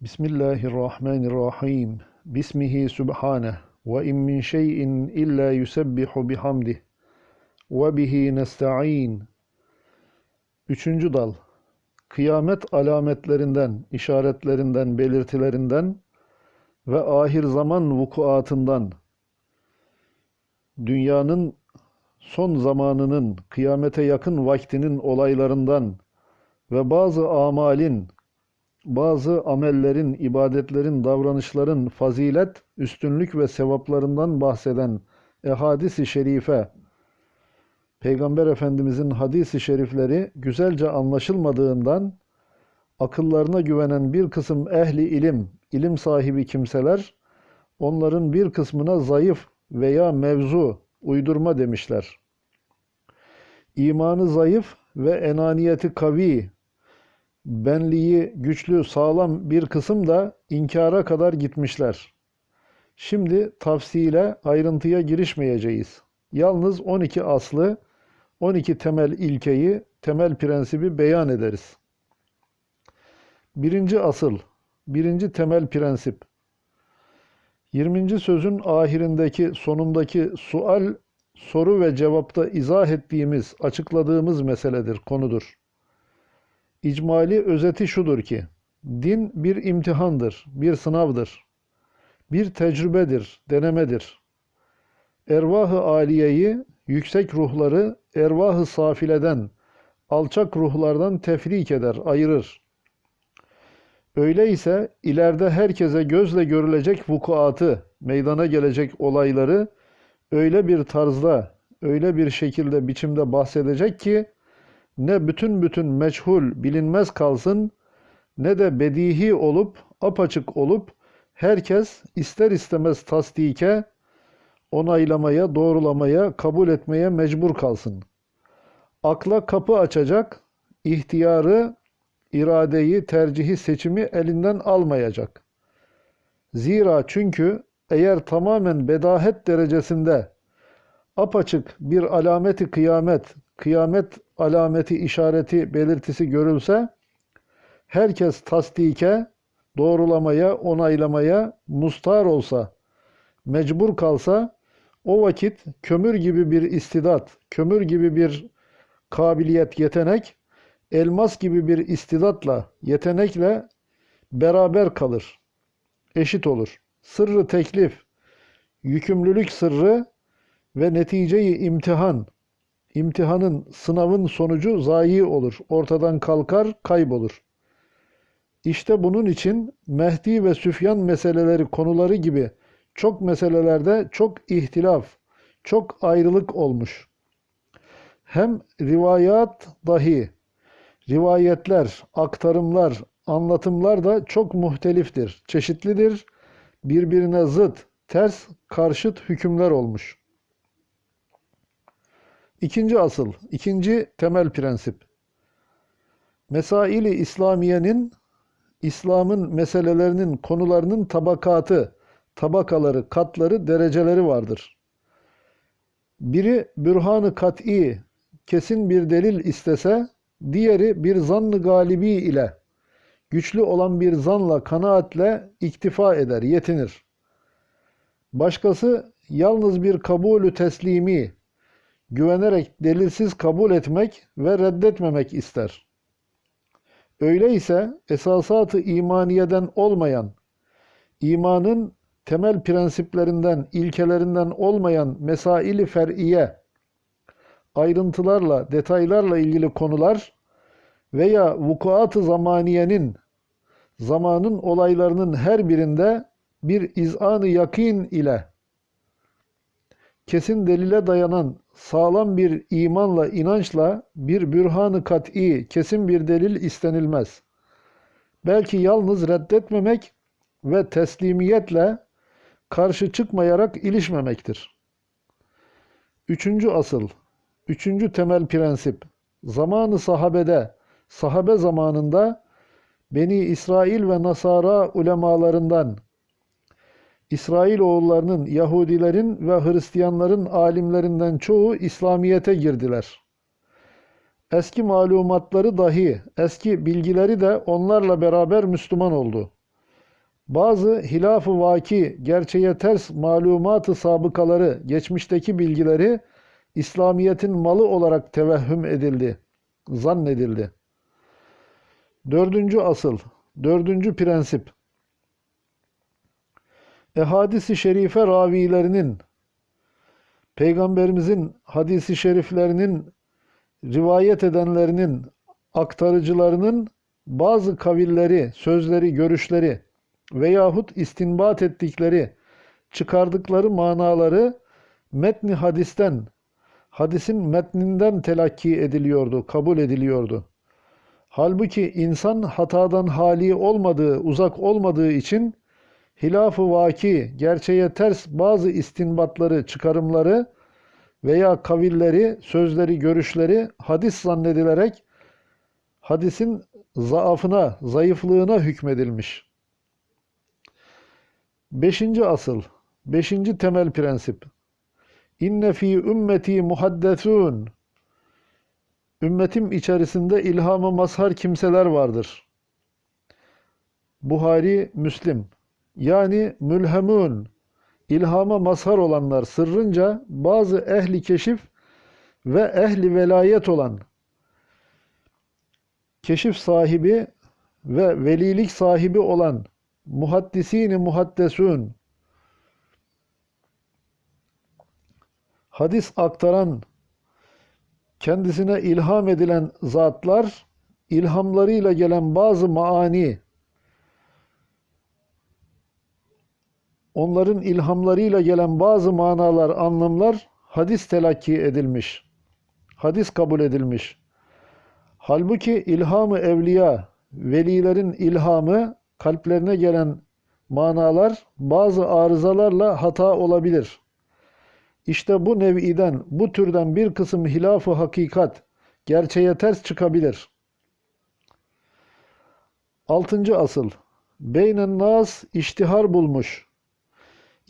Bismillahirrahmanirrahim. Bismihi subhaneh. Ve in min şeyin illa yusebbihu bihamdih. Ve bihi nesta'in. Üçüncü dal. Kıyamet alametlerinden, işaretlerinden, belirtilerinden ve ahir zaman vukuatından, dünyanın son zamanının, kıyamete yakın vaktinin olaylarından ve bazı amalin, bazı amellerin, ibadetlerin, davranışların fazilet, üstünlük ve sevaplarından bahseden ehadis-i şerife, Peygamber Efendimizin hadisi şerifleri güzelce anlaşılmadığından akıllarına güvenen bir kısım ehli ilim, ilim sahibi kimseler onların bir kısmına zayıf veya mevzu, uydurma demişler. İmanı zayıf ve enaniyeti kavi, benliği güçlü, sağlam bir kısım da inkara kadar gitmişler. Şimdi tafsile, ayrıntıya girişmeyeceğiz. Yalnız 12 aslı, 12 temel ilkeyi, temel prensibi beyan ederiz. Birinci asıl, birinci temel prensip. 20. sözün ahirindeki, sonundaki sual, soru ve cevapta izah ettiğimiz, açıkladığımız meseledir, konudur. İcmali özeti şudur ki, din bir imtihandır, bir sınavdır, bir tecrübedir, denemedir. Ervah-ı aliyeyi, yüksek ruhları ervah-ı safileden, alçak ruhlardan tefrik eder, ayırır. Öyleyse ileride herkese gözle görülecek vukuatı, meydana gelecek olayları öyle bir tarzda, öyle bir şekilde, biçimde bahsedecek ki ne bütün bütün meçhul, bilinmez kalsın ne de bedihi olup, apaçık olup herkes ister istemez tasdike, onaylamaya, doğrulamaya, kabul etmeye mecbur kalsın. Akla kapı açacak, ihtiyarı, iradeyi, tercihi, seçimi elinden almayacak. Zira çünkü eğer tamamen bedahet derecesinde apaçık bir alameti kıyamet, kıyamet alameti, işareti, belirtisi görülse, herkes tasdike, doğrulamaya, onaylamaya mustar olsa, mecbur kalsa, o vakit kömür gibi bir istidat, kömür gibi bir kabiliyet, yetenek, elmas gibi bir istidatla, yetenekle beraber kalır, eşit olur. Sırrı teklif, yükümlülük sırrı ve neticeyi imtihan, imtihanın, sınavın sonucu zayi olur, ortadan kalkar, kaybolur. İşte bunun için Mehdi ve Süfyan meseleleri konuları gibi çok meselelerde çok ihtilaf, çok ayrılık olmuş. Hem rivayat dahi, rivayetler, aktarımlar, anlatımlar da çok muhteliftir, çeşitlidir, birbirine zıt, ters, karşıt hükümler olmuş. İkinci asıl, ikinci temel prensip. Mesaili İslamiye'nin, İslam'ın meselelerinin, konularının tabakatı, tabakaları, katları, dereceleri vardır. Biri bürhanı kat'i, kesin bir delil istese, diğeri bir zannı galibi ile, güçlü olan bir zanla, kanaatle iktifa eder, yetinir. Başkası yalnız bir kabulü teslimi, güvenerek delilsiz kabul etmek ve reddetmemek ister. Öyleyse esasatı imaniyeden olmayan, imanın temel prensiplerinden, ilkelerinden olmayan mesaili fer'iye, ayrıntılarla, detaylarla ilgili konular veya vukuat-ı zamaniyenin, zamanın olaylarının her birinde bir izanı yakin ile kesin delile dayanan sağlam bir imanla, inançla bir bürhanı kat'i, kesin bir delil istenilmez. Belki yalnız reddetmemek ve teslimiyetle karşı çıkmayarak ilişmemektir. Üçüncü asıl, üçüncü temel prensip, zamanı sahabede, sahabe zamanında Beni İsrail ve Nasara ulemalarından İsrail oğullarının, Yahudilerin ve Hristiyanların alimlerinden çoğu İslamiyete girdiler. Eski malumatları dahi, eski bilgileri de onlarla beraber Müslüman oldu. Bazı hilaf-ı vaki, gerçeğe ters malumat-ı sabıkaları, geçmişteki bilgileri İslamiyet'in malı olarak tevehhüm edildi, zannedildi. Dördüncü asıl, dördüncü prensip. Ehadis-i şerife ravilerinin, Peygamberimizin hadisi şeriflerinin rivayet edenlerinin, aktarıcılarının bazı kavilleri, sözleri, görüşleri veyahut istinbat ettikleri, çıkardıkları manaları metni hadisten, hadisin metninden telakki ediliyordu, kabul ediliyordu. Halbuki insan hatadan hali olmadığı, uzak olmadığı için hilaf-ı vaki, gerçeğe ters bazı istinbatları, çıkarımları veya kavilleri, sözleri, görüşleri hadis zannedilerek hadisin zaafına, zayıflığına hükmedilmiş. Beşinci asıl, beşinci temel prensip. İnne fi ümmeti muhaddesun. Ümmetim içerisinde ilhamı mazhar kimseler vardır. Buhari, Müslim. Yani mülhemun, ilhama mazhar olanlar sırrınca bazı ehli keşif ve ehli velayet olan keşif sahibi ve velilik sahibi olan muhaddisini muhaddesun hadis aktaran kendisine ilham edilen zatlar ilhamlarıyla gelen bazı maani onların ilhamlarıyla gelen bazı manalar, anlamlar hadis telakki edilmiş. Hadis kabul edilmiş. Halbuki ilhamı evliya, velilerin ilhamı, kalplerine gelen manalar bazı arızalarla hata olabilir. İşte bu nev'iden, bu türden bir kısım hilaf-ı hakikat, gerçeğe ters çıkabilir. Altıncı asıl, beynen nas iştihar bulmuş,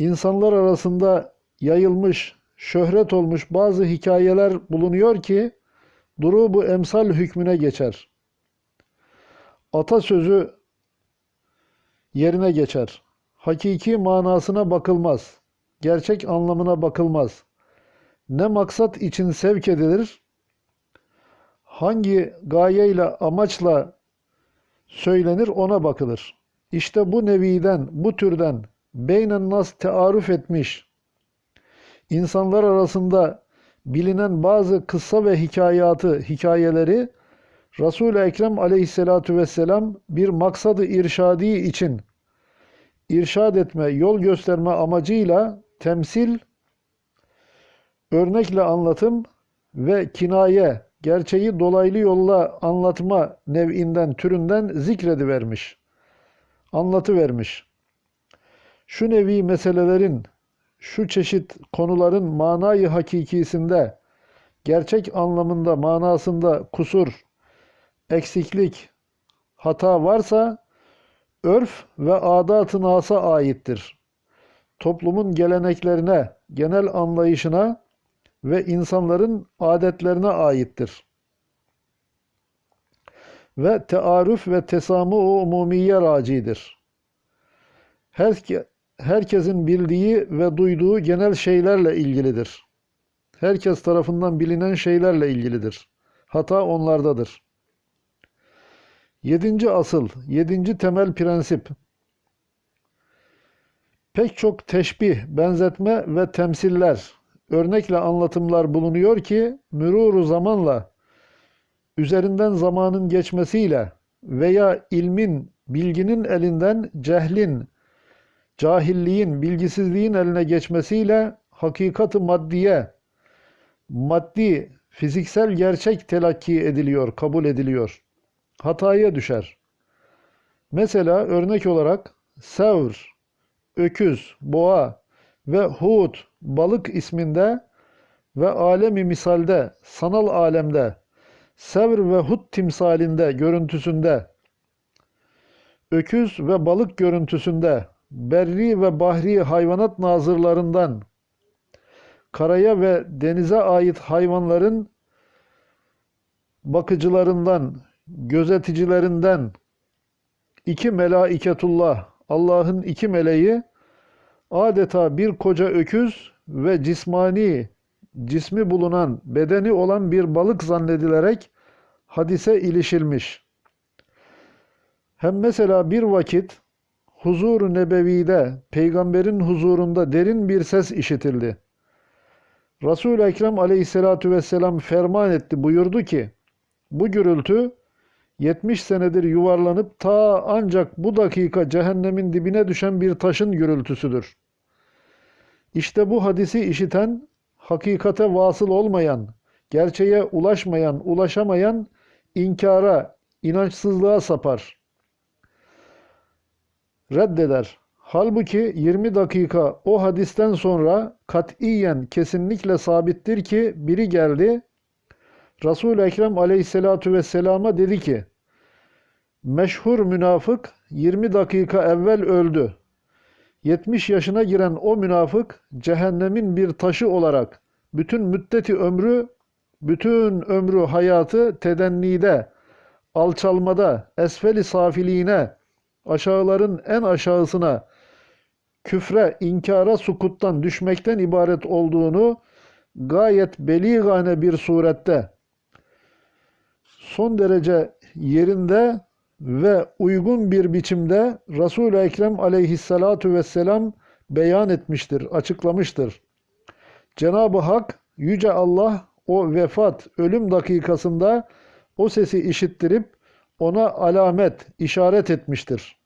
insanlar arasında yayılmış, şöhret olmuş bazı hikayeler bulunuyor ki duru bu emsal hükmüne geçer. Atasözü yerine geçer. Hakiki manasına bakılmaz. Gerçek anlamına bakılmaz. Ne maksat için sevk edilir? Hangi gayeyle, amaçla söylenir ona bakılır. İşte bu neviden, bu türden beynen nas tearuf etmiş, insanlar arasında bilinen bazı kıssa ve hikayatı, hikayeleri Resul-i Ekrem aleyhissalatu vesselam bir maksadı irşadi için irşad etme, yol gösterme amacıyla temsil, örnekle anlatım ve kinaye, gerçeği dolaylı yolla anlatma nev'inden, türünden zikredivermiş, anlatıvermiş şu nevi meselelerin, şu çeşit konuların manayı hakikisinde, gerçek anlamında, manasında kusur, eksiklik, hata varsa örf ve adat-ı nasa aittir. Toplumun geleneklerine, genel anlayışına ve insanların adetlerine aittir. Ve tearüf ve tesamu umumiye racidir. Her, herkesin bildiği ve duyduğu genel şeylerle ilgilidir. Herkes tarafından bilinen şeylerle ilgilidir. Hata onlardadır. Yedinci asıl, yedinci temel prensip. Pek çok teşbih, benzetme ve temsiller, örnekle anlatımlar bulunuyor ki müruru zamanla, üzerinden zamanın geçmesiyle veya ilmin, bilginin elinden cehlin, cahilliğin, bilgisizliğin eline geçmesiyle hakikati maddiye, maddi, fiziksel gerçek telakki ediliyor, kabul ediliyor. Hataya düşer. Mesela örnek olarak sevr, öküz, boğa ve hud, balık isminde ve alemi misalde, sanal alemde, sevr ve hud timsalinde, görüntüsünde, öküz ve balık görüntüsünde, berri ve bahri hayvanat nazırlarından, karaya ve denize ait hayvanların bakıcılarından, gözeticilerinden iki melaiketullah Allah'ın iki meleği adeta bir koca öküz ve cismani cismi bulunan bedeni olan bir balık zannedilerek hadise ilişilmiş. Hem mesela bir vakit huzur-u nebevide, peygamberin huzurunda derin bir ses işitildi. Resul-i Ekrem aleyhissalatu vesselam ferman etti buyurdu ki, bu gürültü 70 senedir yuvarlanıp ta ancak bu dakika cehennemin dibine düşen bir taşın gürültüsüdür. İşte bu hadisi işiten, hakikate vasıl olmayan, gerçeğe ulaşmayan, ulaşamayan inkara, inançsızlığa sapar. Reddeder. Halbuki 20 dakika o hadisten sonra katiyen kesinlikle sabittir ki biri geldi, Resul-i Ekrem aleyhissalatu vesselama dedi ki, meşhur münafık 20 dakika evvel öldü. 70 yaşına giren o münafık cehennemin bir taşı olarak bütün müddeti ömrü, bütün ömrü hayatı tedennide, alçalmada, esfeli safiliğine, aşağıların en aşağısına, küfre, inkara, sukuttan düşmekten ibaret olduğunu gayet beligane bir surette son derece yerinde ve uygun bir biçimde Resul-i Ekrem aleyhissalatu vesselam beyan etmiştir, açıklamıştır. Cenab-ı Hak, Yüce Allah o vefat, ölüm dakikasında o sesi işittirip ona alamet, işaret etmiştir.